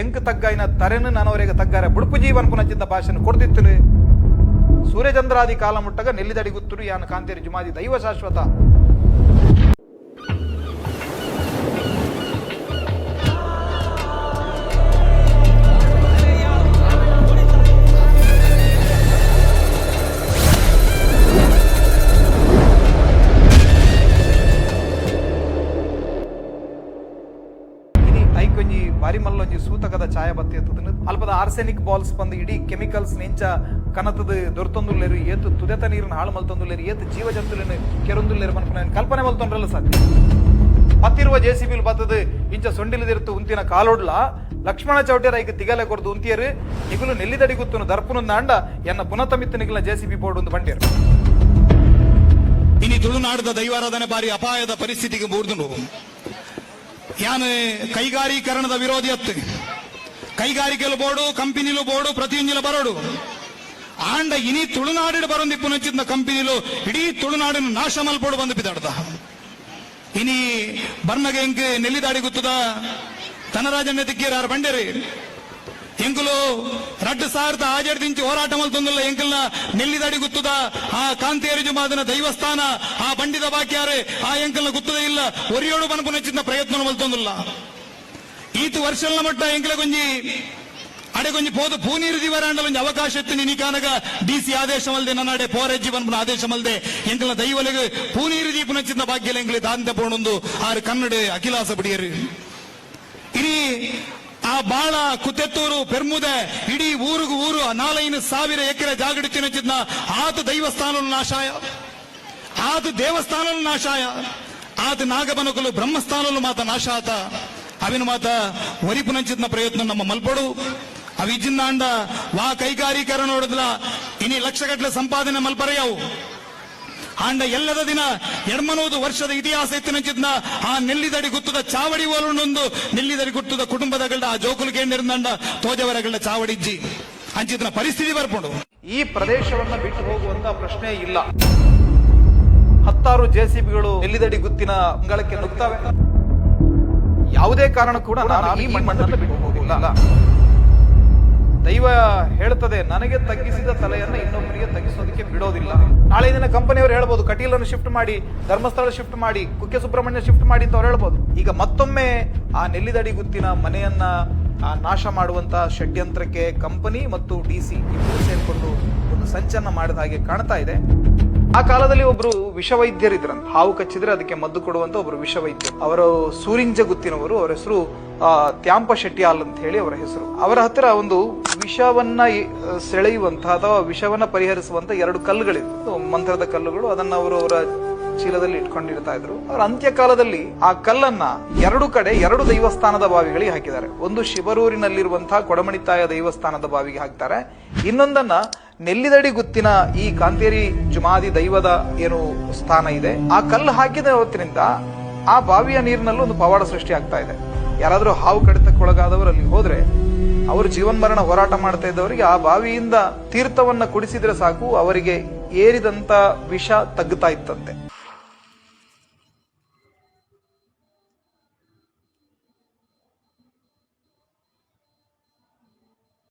ಎಂಕ್ ತಗ್ಗಾಯಿನ ತರೆನು ನನವರಿಗೆ ತಗ್ಗಾರೆ. ಬುಡುಪು ಜೀವನ್ ಪುನಚಿದ್ದ ಭಾಷೆನ ಕೊಡ್ತಿತ್ತು ಸೂರ್ಯಚಂದ್ರಾದಿ ಕಾಲ ಮುಟ್ಟಗ ನೆಲ್ಲಿದಡಿ ಗುತ್ತುರು, ಯಾನ ಕಾಂತೇರಿ ಜುಮಾದಿ ದೈವ ಶಾಶ್ವತ. ಐಕೊಂಜಿ ಬಾರಿ ಮಲ್ಲೊಂಜಿ ಸೂತಕದ ಛಾಯ ಬತ್ತಿ ಎತ್ತದನು ಅಲ್ಪದ ಆರ್ಸೆನಿಕ್ ಬಾಲ್ಸ್ ಬಂದು ಇಡೀ ಕೆಮಿಕಲ್ಸ್ ನೆಂಚ ಕನತದ ದೊರ್ತೊಂದುಲ್ಲೇರು, ಏತು ತುದೆತ ನೀರನ್ನು ಹಾಳು ಮಲ್ತೊಂದುಲ್ಲೇರು, ಏತು ಜೀವ ಜಂತುಲೇನು ಕೆರೊಂದುಲ್ಲೇರು ಮನ್ಪನ ಕಲ್ಪನೆ ಮಲ್ತೊಂಡ್ರಲ್ಲ ಸಾಧ್ಯ ಪತ್ತಿರುವ ಜೆ ಸಿ ಬತ್ತದ, ಇಂಚ ಸೊಂಡಿಲದಿರ್ತು ಉಂತಿನ ಕಾಲೋಡ್ಲ, ಲಕ್ಷ್ಮಣ ಚೌಟ್ಯರ ಈಗ ತಿಗಲೆ ಕೊರ್ದು ಉಂತಿಯರು, ನಿಗುಲು ನೆಲ್ಲಿದಡಿ ಗುತ್ತುನು ದರ್ಪುನೊಂದು ಅಂಡ ಎನ್ನ ಪುನತಮಿತ್ತು ನಿಗಲ ಜೆ ಸಿ ಬಿ ಬೋರ್ಡ್ ಒಂದು ಬಂಡಿಯರು ಇನ್ನು ತುಳುನಾಡದ ದೈವಾರಾಧನೆ ಬಾರಿ ಅಪಾಯದ ಪರಿಸ್ಥಿತಿಗೆ ಮೂರ್ದು ಯಾನ್ ಕೈಗಾರೀಕರಣದ ವಿರೋಧಿ ಅತ್ತೆ. ಕೈಗಾರಿಕೆಲು ಬೋಡು, ಕಂಪನಿಲು ಬೋಡು, ಪ್ರತಿಯೊಂದಿಲು ಬರೋಡು. ಆಂಡ ಇನಿ ತುಳುನಾಡಿಡು ಬರೊಂದಿಪ್ಪು ನಚ್ಚಿದ್ದ ಕಂಪನಿಲು ಇಡೀ ತುಳುನಾಡಿನ ನಾಶ ಮಲ್ಪೋಡು ಬಂದು ಬಿದ್ದಾಡ್ದ. ಇನಿ ಬರ್ಮಗೆ ಹೆಂಗೆ ನೆಲ್ಲಿದಾಡಿ ಗುತ್ತದ ಧನರಾಜನ ತಿಕ್ಕಿರಾರ ಬಂಡೇರಿ. ಎಂಕುಲು ರಡ್ಡು ಸಾವಿರದ ಆಜಡ್ದಿಂಚಿ ಹೋರಾಟ ಮಲ್ತೊಂದಿಲ್ಲ ಎಂಕಲ್ನ ನೆಲ್ಲಿದಡಿ ಗುತ್ತದ? ಆ ಕಾಂತೇರಿ ಜುಮಾದನ ದೈವಸ್ಥಾನ, ಆ ಬಂಡಿದ ಬಾಕ್ಯಾರೆ, ಆ ಎಂಕಲ್ನ ಗುತ್ತದ ಇಲ್ಲ. ಒರಿಯೋಡು ಬನಪು ನೆಚ್ಚಿನ ಪ್ರಯತ್ನ ಮಲ್ತೊಂದಿಲ್ಲ ಈತು ವರ್ಷಲ್ನ ಮಟ್ಟ ಎಂಕಲ ಕೊಂಜಿ ಅಡೆ ಕೊಂಜಿ ಪೋದು. ಪೂನೀರು ದಿವರಾಂಡಲ ಒಂಜಿ ಅವಕಾಶ ಇತ್ತು ನಿನಿ ಕಾನಗ. ಡಿ ಸಿ ಆದೇಶ ಮಲ್ದೆ ನನ್ನಡೆ ಪೋರೆಜ್ಜಿ ಬನ್ಪುನ ಆದೇಶ ಮಲ್ದೆ ಎಂಕಲ್ನ ದೈವಲೆಗೆ ಪೂನೀರು ದೀಪ ನಚ್ಚಿನ ಭಾಗ್ಯಲೆ ಎಂಕಲಿ ದಾಂತೆ ಪೋಣೊಂದು ಆರು ಕನ್ನಡ ಅಖಿಲಾಸ ಬಿಡಿಯರು. ಇಡೀ ಆ ಬಾಳ ಕುದ್ದೆತ್ತೂರು ಪೆರ್ಮುದೆ ಇಡೀ ಊರಿಗೂ ಊರು ನಾಲೈನು ಸಾವಿರ ಎಕರೆ ಜಾಗಡಿತಿ ನಚ್ಚಿದ್ನ ಆತ ದೈವಸ್ಥಾನ ನಾಶಾಯ. ಆತ ದೇವಸ್ಥಾನ ನಾಶಾಯ. ಆತ ನಾಗಬನಕಲು ಬ್ರಹ್ಮಸ್ಥಾನಲು ಮಾತ ನಾಶ ಆತ. ಅವಿನ ಮಾತ ಒರಿಪು ನಂಚಿದ್ನ ಪ್ರಯತ್ನ ನಮ್ಮ ಮಲ್ಪಡು. ಅವಿಜಿನ್ನಾಂಡ ವಾ ಕೈಗಾರೀಕರಣ ನೋಡಿದ್ಲ ಇನಿ ಲಕ್ಷಗಟ್ಟಲೆ ಸಂಪಾದನೆ ಮಲ್ಪರೆಯವು. ಆಂಡ ಎಲ್ಲದ ದಿನ ಎಡ್ಮನೂದು ವರ್ಷದ ಇತಿಹಾಸ ಎತ್ತಿನಂಚಿದ್ನ ಆ ನೆಲ್ಲಿದಡಿ ಗುತ್ತದ ಚಾವಡಿ ಓಲುಂಡೊಂದು ನೆಲ್ಲಿದಡಿ ಗುತ್ತದ ಕುಟುಂಬದಗಳ ಆ ಜೋಕುಲು ಕೇಂದ್ರದಂಡ ತೋಜವರಗಳ ಚಾವಡಿಜ್ಜಿ ಅಂಚಿದ್ನ ಪರಿಸ್ಥಿತಿ ಬರ್ಪುಂಡು. ಈ ಪ್ರದೇಶವನ್ನ ಬಿಟ್ಟು ಹೋಗುವಂತ ಪ್ರಶ್ನೆ ಇಲ್ಲ. ಹತ್ತಾರು ಜೆಸಿಬಿಗಳು ನೆಲ್ಲಿದಡಿ ಗುತ್ತಿನ ಅಂಗಳಕ್ಕೆ ನುಗ್ತವೆ. ಯಾವುದೇ ಕಾರಣ ಕೂಡ ನಾನು ಈ ಮಣ್ಣನ್ನು ಬಿಟ್ಟು ಹೋಗುವುದಿಲ್ಲ. ದೈವ ಹೇಳ್ತದೆ, ನನಗೆ ತಗ್ಗಿಸಿದ ತಲೆಯನ್ನು ಇನ್ನೊಬ್ಬರಿಗೆ ತಗ್ಗಿಸೋದಕ್ಕೆ ಬಿಡೋದಿಲ್ಲ. ನಾಳೆ ದಿನ ಕಂಪನಿಯವರು ಹೇಳ್ಬೋದು ಕಟೀಲನ್ನು ಶಿಫ್ಟ್ ಮಾಡಿ ಧರ್ಮಸ್ಥಳ ಶಿಫ್ಟ್ ಮಾಡಿ, ಕುಕ್ಕೆ ಸುಬ್ರಹ್ಮಣ್ಯ ಶಿಫ್ಟ್ ಮಾಡಿ ಅಂತ ಅವ್ರು ಹೇಳ್ಬೋದು. ಈಗ ಮತ್ತೊಮ್ಮೆ ಆ ನೆಲ್ಲಿದಡಿ ಗುತ್ತಿನ ಮನೆಯನ್ನ ನಾಶ ಮಾಡುವಂತ ಷಡ್ಯಂತ್ರಕ್ಕೆ ಕಂಪನಿ ಮತ್ತು ಡಿ ಸಿ ಇಬ್ಬರು ಸೇರಿಕೊಂಡು ಒಂದು ಸಂಚನ ಮಾಡಿದ ಹಾಗೆ ಕಾಣ್ತಾ ಇದೆ. ಆ ಕಾಲದಲ್ಲಿ ಒಬ್ರು ವಿಷವೈದ್ಯರಿದ್ರಂತ, ಹಾವು ಕಚ್ಚಿದ್ರೆ ಅದಕ್ಕೆ ಮದ್ದು ಕೊಡುವಂತ ಒಬ್ರು ವಿಷವೈದ್ಯ. ಅವರು ಸೂರಿಂಜ ಗುತ್ತಿನವರು, ಅವರ ಹೆಸರು ತ್ಯಾಂಪ ಶೆಟ್ಟಿಯಾಲ್ ಅಂತ ಹೇಳಿ ಅವರ ಹೆಸರು. ಅವರ ಹತ್ತಿರ ಒಂದು ವಿಷವನ್ನ ಸೆಳೆಯುವಂತಹ ಅಥವಾ ವಿಷವನ್ನ ಪರಿಹರಿಸುವಂತ ಎರಡು ಕಲ್ಲುಗಳಿತ್ತು ಮಂತ್ರದ ಕಲ್ಲುಗಳು, ಅದನ್ನ ಅವರು ಅವರ ಚೀಲದಲ್ಲಿ ಇಟ್ಕೊಂಡಿರ್ತಾ ಇದ್ರು. ಅವರ ಅಂತ್ಯಕಾಲದಲ್ಲಿ ಆ ಕಲ್ಲನ್ನ ಎರಡು ಕಡೆ, ಎರಡು ದೈವಸ್ಥಾನದ ಬಾವಿಗಳಿಗೆ ಹಾಕಿದ್ದಾರೆ. ಒಂದು ಶಿವರೂರಿನಲ್ಲಿರುವಂತಹ ಕೊಡಮಣಿತಾಯ ದೈವಸ್ಥಾನದ ಬಾವಿಗೆ ಹಾಕ್ತಾರೆ. ಇನ್ನೊಂದನ್ನ ನೆಲ್ಲಿದಡಿ ಗುತ್ತಿನ ಈ ಕಾಂತೇರಿ ಜುಮಾದಿ ದೈವದ ಏನು ಸ್ಥಾನ ಇದೆ. ಆ ಕಲ್ಲು ಹಾಕಿದ ಹೊತ್ತಿನಿಂದ ಆ ಬಾವಿಯ ನೀರಿನಲ್ಲೂ ಒಂದು ಪವಾಡ ಸೃಷ್ಟಿ ಆಗ್ತಾ ಇದೆ. ಯಾರಾದರೂ ಹಾವು ಕಡಿತಕ್ಕೊಳಗಾದವರು ಅಲ್ಲಿ ಹೋದ್ರೆ ಅವರು ಜೀವನ್ಮರಣ ಹೋರಾಟ ಮಾಡ್ತಾ ಇದ್ದವರಿಗೆ ಆ ಬಾವಿಯಿಂದ ತೀರ್ಥವನ್ನ ಕುಡಿಸಿದ್ರೆ ಸಾಕು, ಅವರಿಗೆ ಏರಿದಂತ ವಿಷ ತಗ್ಗುತ್ತಾ ಇತ್ತಂತೆ.